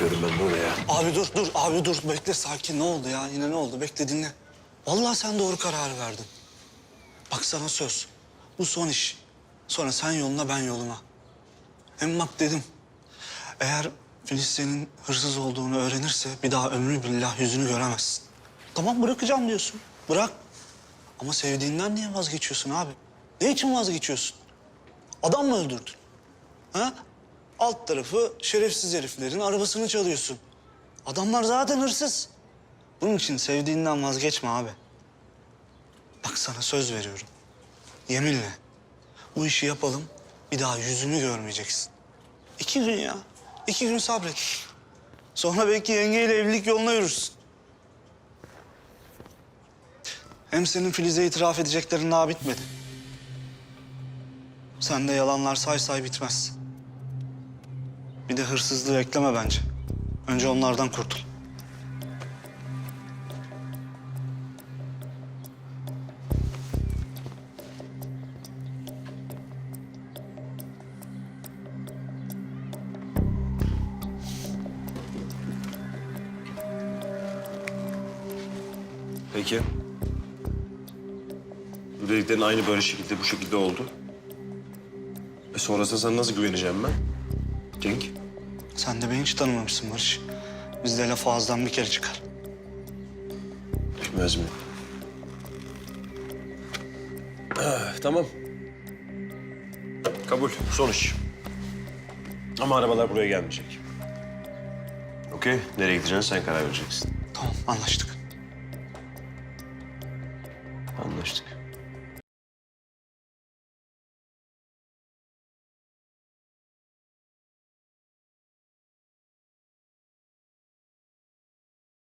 yapıyorum ben burada ya? Abi dur dur abi dur bekle sakin ne oldu ya yine ne oldu bekle dinle. Vallahi sen doğru kararı verdin. Bak sana söz bu son iş. Sonra sen yoluna ben yoluma. Hem bak dedim eğer Filiz senin hırsız olduğunu öğrenirse bir daha ömrü billah yüzünü göremezsin. Tamam bırakacağım diyorsun bırak. Ama sevdiğinden niye vazgeçiyorsun abi? Ne için vazgeçiyorsun? Adam mı öldürdün? Ha? Alt tarafı şerefsiz heriflerin arabasını çalıyorsun. Adamlar zaten hırsız. Bunun için sevdiğinden vazgeçme abi. Bak sana söz veriyorum. Yeminle. Bu işi yapalım. Bir daha yüzünü görmeyeceksin. İki gün ya. İki gün sabret. Sonra belki yengeyle evlilik yoluna yürürsün. Hem senin Filiz'e itiraf edeceklerin daha bitmedi. Sende yalanlar say say bitmez. Bir de hırsızlığı ekleme bence. Önce onlardan kurtul. Peki. Bu dediklerin aynı böyle şekilde bu şekilde oldu. E sonrasında sana nasıl güveneceğim ben? Cenk. Sen de beni hiç tanımamışsın Barış. Bizde laf ağızdan bir kere çıkar. Bilmez mi? Ah, tamam. Kabul. Son iş. Ama arabalar buraya gelmeyecek. Okey. Nereye gideceğini sen karar vereceksin. Tamam anlaştık. Anlaştık.